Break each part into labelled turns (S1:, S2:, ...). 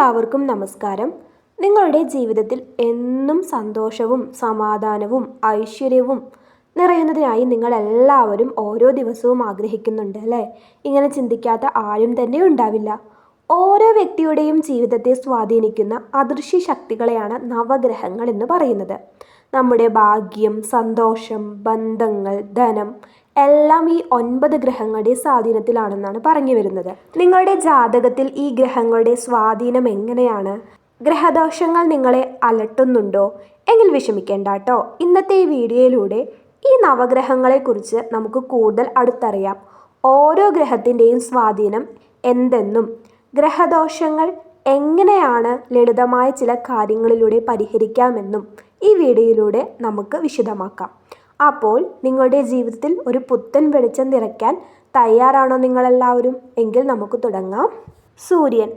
S1: എല്ലാവർക്കും നമസ്കാരം. നിങ്ങളുടെ ജീവിതത്തിൽ എന്നും സന്തോഷവും സമാധാനവും ഐശ്വര്യവും നിറയുന്നതിനായി നിങ്ങൾ എല്ലാവരും ഓരോ ദിവസവും ആഗ്രഹിക്കുന്നുണ്ട് അല്ലേ? ഇങ്ങനെ ചിന്തിക്കാത്ത ആരും തന്നെ ഉണ്ടാവില്ല. ഓരോ വ്യക്തിയുടെയും ജീവിതത്തെ സ്വാധീനിക്കുന്ന അദൃശ്യ ശക്തികളെയാണ് നവഗ്രഹങ്ങൾ എന്ന് പറയുന്നത്. നമ്മുടെ ഭാഗ്യം സന്തോഷം ബന്ധങ്ങൾ ധനം എല്ലാം ഈ ഒൻപത് ഗ്രഹങ്ങളുടെ സ്വാധീനത്തിലാണെന്നാണ് പറഞ്ഞു വരുന്നത്. നിങ്ങളുടെ ജാതകത്തിൽ ഈ ഗ്രഹങ്ങളുടെ സ്വാധീനം എങ്ങനെയാണ്? ഗ്രഹദോഷങ്ങൾ നിങ്ങളെ അലട്ടുന്നുണ്ടോ? എങ്കിൽ വിഷമിക്കേണ്ട കേട്ടോ. ഇന്നത്തെ ഈ വീഡിയോയിലൂടെ ഈ നവഗ്രഹങ്ങളെക്കുറിച്ച് നമുക്ക് കൂടുതൽ അടുത്തറിയാം. ഓരോ ഗ്രഹത്തിന്റെയും സ്വാധീനം എന്തെന്നും ഗ്രഹദോഷങ്ങൾ എങ്ങനെയാണ് ലളിതമായ ചില കാര്യങ്ങളിലൂടെ പരിഹരിക്കാമെന്നും ഈ വീഡിയോയിലൂടെ നമുക്ക് വിശദമാക്കാം. അപ്പോൾ നിങ്ങളുടെ ജീവിതത്തിൽ ഒരു പുത്തൻ വെളിച്ചം നിറയ്ക്കാൻ തയ്യാറാണോ നിങ്ങളെല്ലാവരും? എങ്കിൽ നമുക്ക് തുടങ്ങാം. സൂര്യൻ.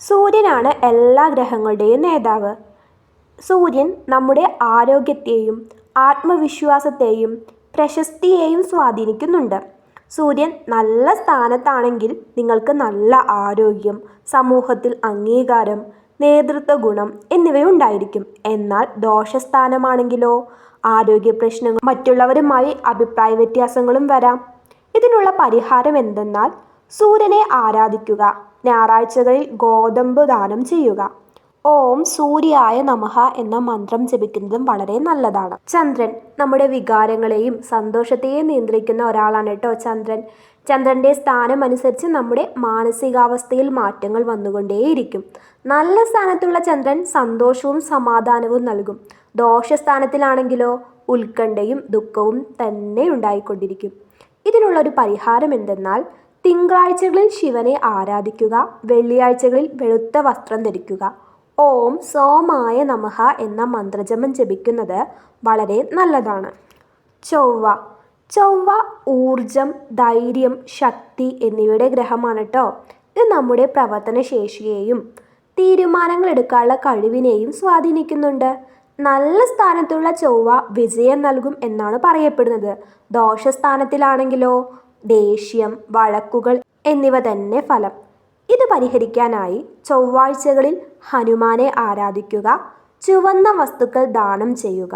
S1: സൂര്യനാണ് എല്ലാ ഗ്രഹങ്ങളുടെയും നേതാവ്. സൂര്യൻ നമ്മുടെ ആരോഗ്യത്തെയും ആത്മവിശ്വാസത്തെയും പ്രശസ്തിയെയും സ്വാധീനിക്കുന്നുണ്ട്. സൂര്യൻ നല്ല സ്ഥാനത്താണെങ്കിൽ നിങ്ങൾക്ക് നല്ല ആരോഗ്യം സമൂഹത്തിൽ അംഗീകാരം നേതൃത്വ ഗുണം എന്നിവയുണ്ടായിരിക്കും. എന്നാൽ ദോഷസ്ഥാനമാണെങ്കിലോ? ആരോഗ്യ പ്രശ്നങ്ങൾ മറ്റുള്ളവരുമായി അഭിപ്രായ വ്യത്യാസങ്ങളും വരാം. ഇതിനുള്ള പരിഹാരം എന്തെന്നാൽ സൂര്യനെ ആരാധിക്കുക ഞായറാഴ്ചകളിൽ ഗോതമ്പ് ദാനം ചെയ്യുക. ഓം സൂര്യായ നമഹ എന്ന മന്ത്രം ജപിക്കുന്നതും വളരെ നല്ലതാണ്. ചന്ദ്രൻ നമ്മുടെ വികാരങ്ങളെയും സന്തോഷത്തെയും നിയന്ത്രിക്കുന്ന ഒരാളാണ് കേട്ടോ ചന്ദ്രൻ. ചന്ദ്രന്റെ സ്ഥാനം അനുസരിച്ച് നമ്മുടെ മാനസികാവസ്ഥയിൽ മാറ്റങ്ങൾ വന്നുകൊണ്ടേയിരിക്കും. നല്ല സ്ഥാനത്തുള്ള ചന്ദ്രൻ സന്തോഷവും സമാധാനവും നൽകും. ദോഷസ്ഥാനത്തിലാണെങ്കിലോ ഉത്കണ്ഠയും ദുഃഖവും തന്നെ ഉണ്ടായിക്കൊണ്ടിരിക്കും. ഇതിനുള്ള ഒരു പരിഹാരം എന്തെന്നാൽ തിങ്കളാഴ്ചകളിൽ ശിവനെ ആരാധിക്കുക വെള്ളിയാഴ്ചകളിൽ വെളുത്ത വസ്ത്രം ധരിക്കുക. ഓം സോമായ നമഹ എന്ന മന്ത്രജപം ജപിക്കുന്നത് വളരെ നല്ലതാണ്. ചൊവ്വ. ചൊവ്വ ഊർജം ധൈര്യം ശക്തി എന്നിവയുടെ ഗ്രഹമാണ് കേട്ടോ ഇത് നമ്മുടെ പ്രവർത്തനശേഷിയെയും തീരുമാനങ്ങൾ എടുക്കാനുള്ള കഴിവിനെയും സ്വാധീനിക്കുന്നുണ്ട്. നല്ല സ്ഥാനത്തുള്ള ചൊവ്വ വിജയം നൽകും എന്നാണ് പറയപ്പെടുന്നത്. ദോഷസ്ഥാനത്തിലാണെങ്കിലോ ദേഷ്യം വഴക്കുകൾ എന്നിവ തന്നെ ഫലം. ഇത് പരിഹരിക്കാനായി ചൊവ്വാഴ്ചകളിൽ ഹനുമാനെ ആരാധിക്കുക ചുവന്ന വസ്തുക്കൾ ദാനം ചെയ്യുക.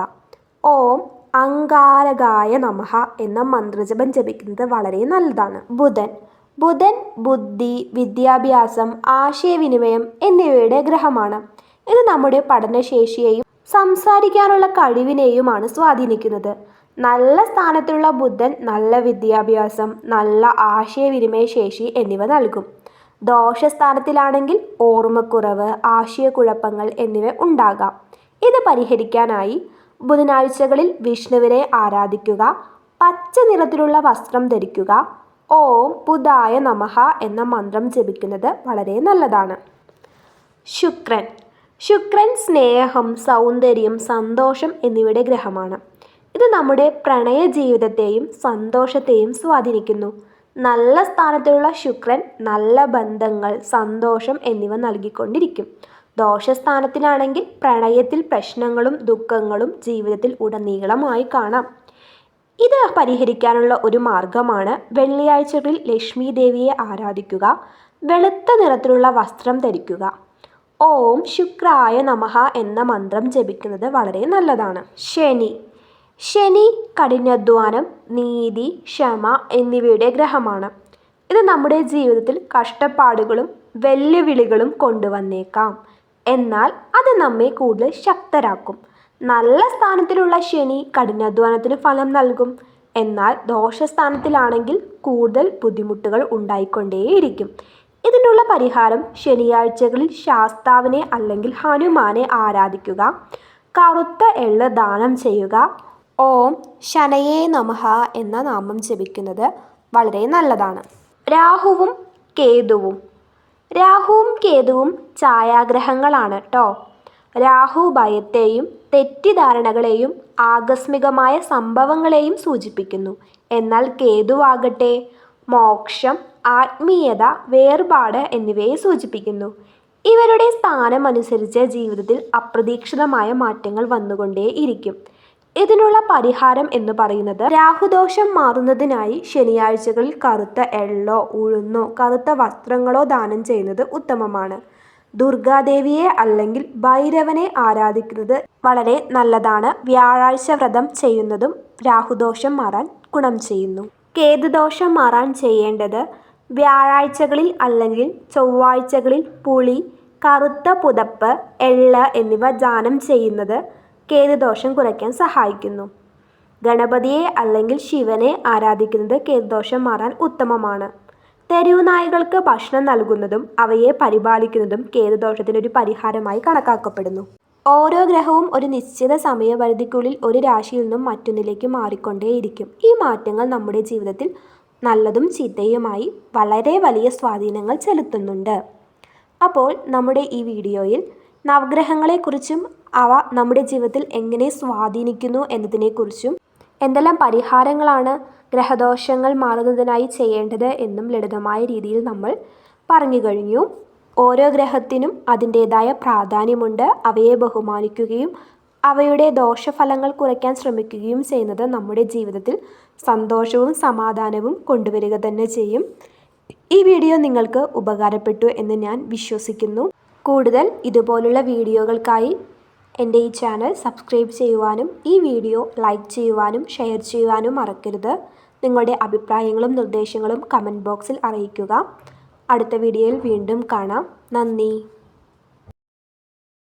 S1: ഓം അങ്കാരകായ നമഹ എന്ന മന്ത്രജപം ജപിക്കുന്നത് വളരെ നല്ലതാണ്. ബുധൻ ബുധൻ ബുദ്ധി വിദ്യാഭ്യാസം ആശയവിനിമയം എന്നിവയുടെ ഗ്രഹമാണ്. ഇത് നമ്മുടെ പഠനശേഷിയെയും സംസാരിക്കാനുള്ള കഴിവിനെയുമാണ് സ്വാധീനിക്കുന്നത്. നല്ല സ്ഥാനത്തുള്ള ബുദ്ധൻ നല്ല വിദ്യാഭ്യാസം നല്ല ആശയവിനിമയ ശേഷി എന്നിവ നൽകും. ദോഷസ്ഥാനത്തിലാണെങ്കിൽ ഓർമ്മക്കുറവ് ആശയക്കുഴപ്പങ്ങൾ എന്നിവ ഉണ്ടാകാം. ഇത് പരിഹരിക്കാനായി ബുധനാഴ്ചകളിൽ വിഷ്ണുവിനെ ആരാധിക്കുക പച്ച നിറത്തിലുള്ള വസ്ത്രം ധരിക്കുക ഓം ബുധായ നമഹ എന്ന മന്ത്രം ജപിക്കുന്നത് വളരെ നല്ലതാണ്. ശുക്രൻ. ശുക്രൻ സ്നേഹം സൗന്ദര്യം സന്തോഷം എന്നിവയുടെ ഗ്രഹമാണ്. ഇത് നമ്മുടെ പ്രണയ ജീവിതത്തെയും സന്തോഷത്തെയും സ്വാധീനിക്കുന്നു. നല്ല സ്ഥാനത്തുള്ള ശുക്രൻ നല്ല ബന്ധങ്ങൾ സന്തോഷം എന്നിവ നൽകിക്കൊണ്ടിരിക്കും. ദോഷസ്ഥാനത്തിനാണെങ്കിൽ പ്രണയത്തിൽ പ്രശ്നങ്ങളും ദുഃഖങ്ങളും ജീവിതത്തിൽ ഉടനീളമായി കാണാം. ഇത് പരിഹരിക്കാനുള്ള ഒരു മാർഗമാണ് വെള്ളിയാഴ്ചകളിൽ ലക്ഷ്മി ദേവിയെ ആരാധിക്കുക വെളുത്ത നിറത്തിലുള്ള വസ്ത്രം ധരിക്കുക. ഓം ശുക്രായ നമഹ എന്ന മന്ത്രം ജപിക്കുന്നത് വളരെ നല്ലതാണ്. ശനി ശനി കഠിനാധ്വാനം നീതി ക്ഷമ എന്നിവയുടെ ഗ്രഹമാണ്. ഇത് നമ്മുടെ ജീവിതത്തിൽ കഷ്ടപ്പാടുകളും വെല്ലുവിളികളും കൊണ്ടുവന്നേക്കാം. എന്നാൽ അത് നമ്മെ കൂടുതൽ ശക്തരാക്കും. നല്ല സ്ഥാനത്തിലുള്ള ശനി കഠിനാധ്വാനത്തിന് ഫലം നൽകും. എന്നാൽ ദോഷസ്ഥാനത്തിലാണെങ്കിൽ കൂടുതൽ ബുദ്ധിമുട്ടുകൾ ഉണ്ടായിക്കൊണ്ടേയിരിക്കും. ഇതിനുള്ള പരിഹാരം ശനിയാഴ്ചകളിൽ ശാസ്താവിനെ അല്ലെങ്കിൽ ഹനുമാനെ ആരാധിക്കുക കറുത്ത എള്ള് ദാനം ചെയ്യുക ഓം ശനയേ നമഹ എന്ന നാമം ജപിക്കുന്നത് വളരെ നല്ലതാണ്. രാഹുവും കേതുവും. രാഹുവും കേതുവും ഛായാഗ്രഹങ്ങളാണ് കേട്ടോ രാഹു ഭയത്തെയും തെറ്റിദ്ധാരണകളെയും ആകസ്മികമായ സംഭവങ്ങളെയും സൂചിപ്പിക്കുന്നു. എന്നാൽ കേതുവാകട്ടെ മോക്ഷം ആത്മീയത വേർപാട് എന്നിവയെ സൂചിപ്പിക്കുന്നു. ഇവരുടെ സ്ഥാനമനുസരിച്ച് ജീവിതത്തിൽ അപ്രതീക്ഷിതമായ മാറ്റങ്ങൾ വന്നുകൊണ്ടേ ഇരിക്കും ഇതിനുള്ള പരിഹാരം എന്ന് പറയുന്നത് രാഹുദോഷം മാറുന്നതിനായി ശനിയാഴ്ചകളിൽ കറുത്ത എള്ളോ ഉഴുന്നോ കറുത്ത വസ്ത്രങ്ങളോ ദാനം ചെയ്യുന്നത് ഉത്തമമാണ്. ദുർഗാദേവിയെ അല്ലെങ്കിൽ ഭൈരവനെ ആരാധിക്കുന്നത് വളരെ നല്ലതാണ്. വ്യാഴാഴ്ച വ്രതം ചെയ്യുന്നതും രാഹുദോഷം മാറാൻ ഗുണം ചെയ്യുന്നു. കേതുദോഷം മാറാൻ ചെയ്യേണ്ടത് വ്യാഴാഴ്ചകളിൽ അല്ലെങ്കിൽ ചൊവ്വാഴ്ചകളിൽ പുളി കറുത്ത പുതപ്പ് എള്ള് എന്നിവ ദാനം ചെയ്യുന്നത് കേതുദോഷം കുറയ്ക്കാൻ സഹായിക്കുന്നു. ഗണപതിയെ അല്ലെങ്കിൽ ശിവനെ ആരാധിക്കുന്നത് കേതുദോഷം മാറാൻ ഉത്തമമാണ്. തെരുവു നായകൾക്ക് ഭക്ഷണം നൽകുന്നതും അവയെ പരിപാലിക്കുന്നതും കേതുദോഷത്തിനൊരു പരിഹാരമായി കണക്കാക്കപ്പെടുന്നു. ഓരോ ഗ്രഹവും ഒരു നിശ്ചിത സമയപരിധിക്കുള്ളിൽ ഒരു രാശിയിൽ നിന്നും മറ്റൊന്നിലേക്ക് മാറിക്കൊണ്ടേയിരിക്കും. ഈ മാറ്റങ്ങൾ നമ്മുടെ ജീവിതത്തിൽ നല്ലതും ചീത്തയുമായി വളരെ വലിയ സ്വാധീനങ്ങൾ ചെലുത്തുന്നുണ്ട്. അപ്പോൾ നമ്മുടെ ഈ വീഡിയോയിൽ നവഗ്രഹങ്ങളെക്കുറിച്ചും അവ നമ്മുടെ ജീവിതത്തിൽ എങ്ങനെ സ്വാധീനിക്കുന്നു എന്നതിനെക്കുറിച്ചും എന്തെല്ലാം പരിഹാരങ്ങളാണ് ഗ്രഹദോഷങ്ങൾ മാറുന്നതിനായി ചെയ്യേണ്ടത് എന്നും ലളിതമായ രീതിയിൽ നമ്മൾ പറഞ്ഞു കഴിഞ്ഞു. ഓരോ ഗ്രഹത്തിനും അതിന്റേതായ പ്രാധാന്യമുണ്ട്. അവയെ ബഹുമാനിക്കുകയും അവയുടെ ദോഷഫലങ്ങൾ കുറയ്ക്കാൻ ശ്രമിക്കുകയും ചെയ്യുന്നത് നമ്മുടെ ജീവിതത്തിൽ സന്തോഷവും സമാധാനവും കൊണ്ടുവരിക തന്നെ ചെയ്യും. ഈ വീഡിയോ നിങ്ങൾക്ക് ഉപകാരപ്പെട്ടു എന്ന് ഞാൻ വിശ്വസിക്കുന്നു. കൂടുതൽ ഇതുപോലുള്ള വീഡിയോകൾക്കായി എന്റെ ഈ ചാനൽ സബ്സ്ക്രൈബ് ചെയ്യുവാനും ഈ വീഡിയോ ലൈക്ക് ചെയ്യുവാനും ഷെയർ ചെയ്യുവാനും മറക്കരുത്. നിങ്ങളുടെ അഭിപ്രായങ്ങളും നിർദ്ദേശങ്ങളും കമന്റ് ബോക്സിൽ അറിയിക്കുക. അടുത്ത വീഡിയോയിൽ വീണ്ടും കാണാം. നന്ദി.